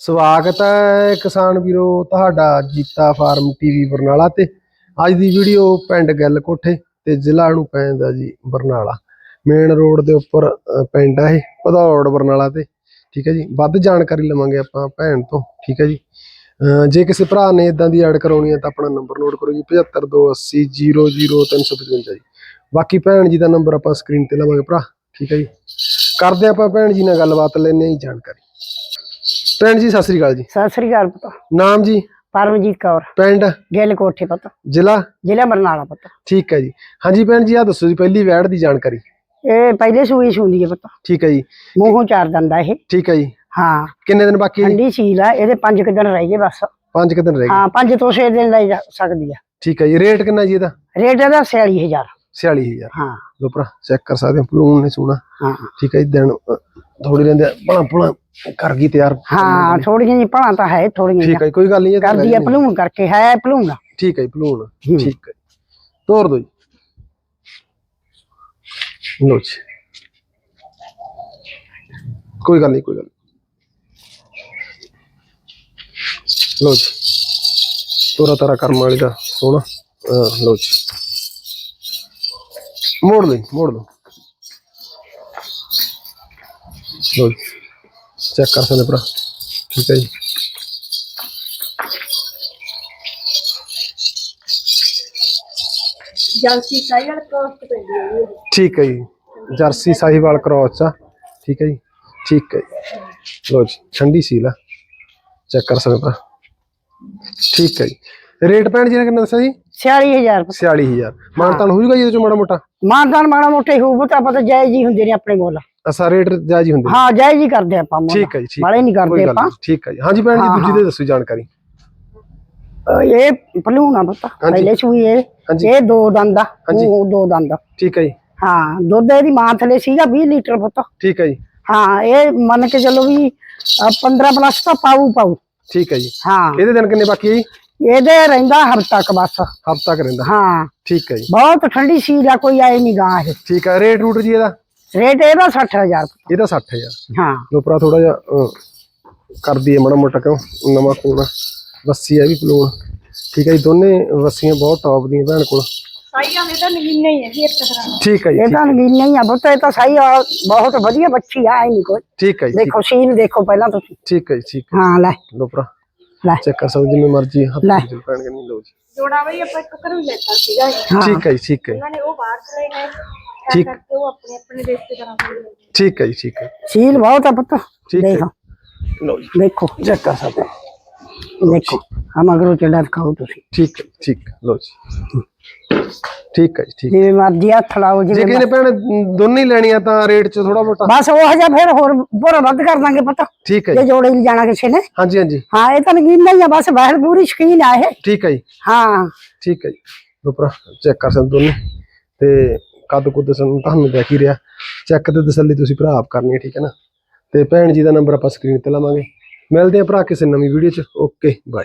ਸਵਾਗਤ ਹੈ ਕਿਸਾਨ ਵੀਰੋ ਤੁਹਾਡਾ ਜੀਤਾ ਫਾਰਮ ਟੀਵੀ ਬਰਨਾਲਾ ਤੇ। ਅੱਜ ਦੀ ਵੀਡੀਓ ਪਿੰਡ ਗੱਲ ਕੋਠੇ ਤੇ ਜ਼ਿਲ੍ਹਾ ਨੂੰ ਪੈਂਦਾ ਜੀ ਬਰਨਾਲਾ। ਮੇਨ ਰੋਡ ਦੇ ਉੱਪਰ ਪਿੰਡ ਹੈ ਇਹ ਬਰਨਾਲਾ ਤੇ। ਠੀਕ ਹੈ ਜੀ ਵੱਧ ਜਾਣਕਾਰੀ ਲਵਾਂਗੇ ਆਪਾਂ ਭੈਣ ਤੋਂ ਠੀਕ ਹੈ ਜੀ। ਅ, ਜੇ ਕਿਸੇ ਭਰਾ ਨੇ ਇਦਾਂ ਦੀ ਐਡ ਕਰਾਉਣੀ ਹੈ ਤਾਂ ਆਪਣਾ ਨੰਬਰ ਨੋਟ ਕਰੋ ਜੀ 7528000355 ਜੀ। ਬਾਕੀ ਭੈਣ ਜੀ ਦਾ ਨੰਬਰ ਆਪਾਂ ਸਕਰੀਨ ਤੇ ਲਵਾਂਗੇ ਭਰਾ ਠੀਕ ਹੈ ਜੀ। ਕਰਦੇ ਆਪਾਂ ਭੈਣ ਜੀ ਨਾਲ ਗੱਲਬਾਤ ਲੈਣੇ ਹੀ ਜਾਣਕਾਰੀ। ਭੈਣ ਜੀ ਸਤਿ ਸ੍ਰੀ ਅਕਾਲ ਜੀ। ਸਤਿ ਸ੍ਰੀ ਅਕਾਲ ਪੁੱਤ। ਨਾਮ ਜੀ? ਪਰਮਜੀਤ ਕੌਰ। ਪਿੰਡ? ਗਿੱਲ ਕੋਠੇ ਪੁੱਤ। ਜ਼ਿਲ੍ਹਾ? ਜ਼ਿਲ੍ਹਾ ਬਰਨਾਲਾ ਪੁੱਤ। ਠੀਕ ਹੈ ਜੀ। ਹਾਂਜੀ ਭੈਣ ਜੀ ਆ ਦੱਸੋ ਜੀ ਪਹਿਲੀ ਵੈੜ ਦੀ ਜਾਣਕਾਰੀ। ਇਹ ਪਹਿਲੇ ਸੂਈ ਸੁੰਦੀ ਹੈ ਪੁੱਤ। ਠੀਕ ਹੈ ਜੀ। ਮੂੰਹੋਂ ਚਾਰ ਦੰਦਾ ਇਹ। ਠੀਕ ਹੈ ਜੀ। ਹਾਂ। ਕਿੰਨੇ ਦਿਨ ਬਾਕੀ ਹੈ ਜੀ? ਠੰਡੀ ਸੀਲ ਆ ਇਹਦੇ ਪੰਜ ਕੁ ਦਿਨ ਰਹਿ ਗਏ ਬਸ। ਪੰਜ ਕੁ ਦਿਨ ਰਹਿ ਗਏ। ਹਾਂ ਪੰਜ ਤੋਂ 6 ਦਿਨ ਲੈ ਜਾ ਸਕਦੀ ਆ। ਠੀਕ ਹੈ ਜੀ। ਰੇਟ ਕਿੰਨਾ ਜੀ ਇਹਦਾ? ਰੇਟ ਇਹਦਾ 46000 46000 ਹਾਂ। ਲੋ ਭਰਾ ਚੈੱਕ ਕਰ ਸਕਦੇ ਹੋ ਪਲੂਨ ਨੇ ਸੋਨਾ ਹਾਂ ਠੀਕ ਹੈ ਜੀ ਦਿਨ ਥੋੜੀ ਰਹਿੰਦੇ ਭਲਾ ਭਲਾ ਕਰ ਗਈ ਤਿਆਰ ਹਾਂ ਥੋੜੀਆਂ ਜਿਹੀ ਭਲਾਂ ਤਾਂ ਹੈ ਥੋੜੀਆਂ ਠੀਕ ਹੈ ਜੀ, ਕੋਈ ਗੱਲ ਨਹੀਂ ਇਹ ਤਾਂ ਕਰਦੀ ਆ ਭਲੂਣ ਕਰਕੇ ਹੈ ਭਲੂਣ। ਠੀਕ ਹੈ ਜੀ ਪਲੂਨ ਹੂੰ। ਠੀਕ ਹੈ। ਤੋਰ ਦੋ ਜੀ। ਲੋ ਜੀ। ਕੋਈ ਗੱਲ ਨਹੀਂ ਕੋਈ ਗੱਲ ਨੀ। ਲੋ ਜੀ। ਤੋਰਾ ਤਾਰਾ ਕਰਮ ਵਾਲੀ ਦਾ ਸੋਹਣਾ। ਅਹ ਲੋ ਜੀ। ਮੋੜ ਲਈ ਮੋੜ ਲਓ ਲੋ ਜੀ। ਚੈੱਕ ਕਰ ਸਕਦੇ ਭਰਾ। ਠੀਕ ਹੈ ਜੀ। ਜਲਸੀ ਸਾਈਲ ਕੋਸਟ ਪੈਂਦੀ ਹੈ ਠੀਕ ਹੈ ਜੀ। ਜਰਸੀ ਸਾਹੀਵਾਲ ਕ੍ਰੋਸ ਆ। ਠੀਕ ਹੈ ਜੀ। ਠੀਕ ਹੈ ਜੀ। ਲੋ ਜੀ ਠੰਡੀ ਸੀਲ ਆ। ਚੈੱਕ ਕਰ ਸਕਦੇ ਭਰਾ। ਠੀਕ ਹੈ ਜੀ। ਰੇਟ ਪੈਣ ਜੀ ਨੇ ਕਿੰਨਾ ਦੱਸਿਆ ਜੀ? 46000 ਪੁੱਤ 46000 ਮਾਨਤਾਨ ਹੋ ਜੂਗਾ ਜੀ ਇਹਦੇ ਚੋਂ ਮਾੜਾ ਮੋਟਾ? ਮਾਨਦਾਨ ਮਾੜਾ ਮੋਟੇ ਹੋਊ ਪੁੱਤ ਤਾਂ ਜਾਇਜ਼ ਹੀ ਹੁੰਦੇ ਨੇ ਆਪਣੇ ਕੋਲ। ਅਸਾ ਰੇਟ ਜਾਇਜ਼ ਹੀ ਹੁੰਦੇ ਹਾਂ ਜਾਇਜ਼ ਹੀ ਕਰਦੇ ਆਪਾਂ ਮੁੱਲ। ਠੀਕ ਹੈ ਜੀ ਠੀਕ ਮਾੜੇ ਨਹੀਂ ਕੋਈ ਕਰਦੇ ਗੱਲ ਆਪਾਂ। ਨਹੀਂ ਠੀਕ ਹੈ ਜੀ। ਹਾਂਜੀ ਭੈਣ ਜੀ ਹਾਂ, ਦੂਜੀ ਦੇ ਦੱਸੋ ਜਾਣਕਾਰੀ। ਅਹ ਇਹ ਭਲੂਣ ਆ ਪੁੱਤ ਪਹਿਲੇ ਸੂਈ ਇਹ। ਹਾਂਜੀ। ਇਹ ਦੋ ਦੰਦ ਆ ਹਾਂਜੀ। ਉਹ ਦੋ ਦੰਦ। ਆ। ਠੀਕ ਹੈ ਜੀ। ਹਾਂ ਦੁੱਧ ਇਹਦੀ ਮਾਂ ਥਲੇ ਸੀਗਾ 20 ਲੀਟਰ ਪੁੱਤ। ਠੀਕ ਹੈ ਜੀ। ਹਾਂ ਇਹ ਮੰਨ ਕੇ ਚੱਲੋ ਵੀ ਅਹ 15 ਪਲੱਸ ਤਾਂ ਪਾਊ ਪਾਊ। ਠੀਕ ਹੈ ਜੀ। ਹਾਂ। ਇਹਦੇ ਦਿਨ ਕਿੰਨੇ ਬਾਕੀ ਹੈ ਜੀ? ਇਹਦੇ ਰਹਿੰਦਾ ਹਫਤਾ ਕ ਬਸ। ਹਫਤਾ ਕ ਰਹਿੰਦਾ। ਹਾਂ। ਠੀਕ ਹੈ ਜੀ। ਬਹੁਤ ਠੰਡੀ ਸੀਲ ਆ ਕੋਈ ਆਏ ਨਹੀਂ ਗਾਂ ਇਹ। ਠੀਕ ਹੈ ਰੇਟ ਰੂਟ ਜੀ ਇਹਦਾ? ਰੇਟ ਇਹਦਾ 60000 ਇਹਦਾ 60000 ਹਾਂ। ਲੋ ਭਰਾ ਥੋੜਾ ਜਿਹਾ ਅਹ, ਕਰਦੀ ਹੈ ਮਾੜਾ ਮੋਟਾ ਕਿਉਂ? ਨਵਾਂ ਖੂਨ ਆ। ਵੱਸੀ ਹੈ ਵੀ ਪਲੂਣ ਠੀਕ ਹੈ ਜੀ ਦੋਨੇ ਵੱਸੀਆਂ ਬਹੁਤ ਟੌਪ ਦੀਆਂ ਭੈਣ ਕੋਲ। ਸਾਈਆਂ ਦੇ ਤਾਂ ਨਗੀਨੇ ਹੀ ਹੈ ਜੀ ਇੱਕ ਤਰ੍ਹਾਂ ਠੀਕ ਹੈ ਜੀ ਇਹ ਤਾਂ ਨਗੀਨੇ ਹੀ ਆ ਪੁੱਤ ਇਹ ਤਾਂ ਸਹੀ ਆ ਬਹੁਤ ਵਧੀਆ ਬੱਚੀ ਆ ਆਏ ਨਹੀਂ ਕੋਈ। ਠੀਕ ਹੈ ਜੀ ਠੀਕ- ਦੇਖੋ ਸੀਲ ਦੇਖੋ ਪਹਿਲਾਂ ਤੁਸੀਂ। ਠੀਕ ਹੈ ਜੀ ਠੀਕ ਹਾਂ ਲੈ ਹੈ। ਲੋ। ਭਰਾ ਲੈ। ਚੈੱਕ ਕਰ ਸਕਦੇ ਜਿਵੇਂ ਮਰਜ਼ੀ ਹੱਥ ਲੈ। ਵਿੱਚ ਪੈਣਗੇ ਨਹੀਂ ਲੋ ਜੀ ਜੋੜਾ ਬਈ ਆਪਾਂ ਇੱਕ ਘਰੋਂ ਹੀ ਲੈਤਾ ਸੀਗਾ ਇਹ। ਹਾਂ ਠੀਕ ਹੈ ਜੀ ਠੀਕ ਹੈ ਜੀ, ਉਹਨਾਂ ਨੇ ਉਹ ਬਾਹਰ ਚਲੇ ਗਏ। ਠੀਕ। ਕਰਕੇ ਉਹ ਆਪਣੇ ਆਪਣੇ ਰਿਸ਼ਤੇਦਾਰਾਂ ਕੋਲ ਗਏ ਠੀਕ ਹੈ ਜੀ ਠੀਕ ਹੈ। ਸੀਲ ਬਹੁਤ ਆ ਪੁੱਤ। ਠੀਕ ਹੈ। ਦੇਖੋ। ਲੋ ਜੀ। ਦੇਖੋ ਚੈੱਕ ਕਰ ਸਕਦੇ ਹੋ। ਦੇਖੋ ਆ ਮਗਰੋਂ ਚੱਡਾ ਦਿਖਾਓ ਤੁਸੀਂ। ਠੀਕ ਹੈ ਠੀਕ ਹੈ, ਲੋ ਜੀ। ਠੀਕ ਹੈ ਜੀ ਠੀਕ ਜਿਵੇਂ ਮਰਜ਼ੀ ਹੱਥ ਲਾਓ ਜੇ ਜਿਵੇਂ ਕਿਸੇ ਨੇ ਭੈਣ ਦੋਨੇ ਹੀ ਲੈਣੀਆਂ ਤਾਂ ਰੇਟ 'ਚ ਥੋੜਾ ਮੋਟਾ। ਬਸ ਉਹ ਹਜਾ ਫਿਰ ਹੋਰ ਬੋਰਾ ਵੱਧ ਕਰ ਦਾਂਗੇ ਪਤਾ। ਠੀਕ ਹੈ ਜੇ ਜੀ। ਜੋੜੇ ਨਹੀਂ ਜਾਣਾ ਕਿਸੇ ਨੇ। ਹਾਂਜੀ ਹਾਂਜੀ। ਹਾਂ ਇਹ ਤਾਂ ਨਗੀਨਾ ਹੀ ਆ ਬਸ ਬਹਿਰ ਪੂਰੀ ਸ਼ਕੀਨ ਆ ਇਹ। ਠੀਕ ਹੈ ਜੀ। ਹਾਂ। ਠੀਕ ਹੈ ਜੀ। ਲੋ ਭਰਾ ਚੈੱਕ ਕਰ ਸਕਦੇ ਦੋਨੇ। ਤੇ ਕੱਦ ਕੁੱਦ ਸਾਨੂੰ, ਤੁਹਾਨੂੰ ਦੇਖ ਹੀ ਰਿਹਾ। ਚੈੱਕ ਤੇ ਤਸੱਲੀ ਤੁਸੀਂ ਭਰਾ ਆਪ ਕਰਨੀ ਹੈ, ਠੀਕ ਹੈ ਨਾ? ਤੇ ਭੈਣ ਜੀ ਦਾ ਨੰਬਰ ਆਪਾਂ ਸਕਰੀਨ ਤੇ ਲਾਵਾਂਗੇ। ਮਿਲਦੇ ਹਾਂ ਭਰਾ ਕਿਸੇ ਨਵੀਂ ਵੀਡੀਓ 'ਚ। Okay bye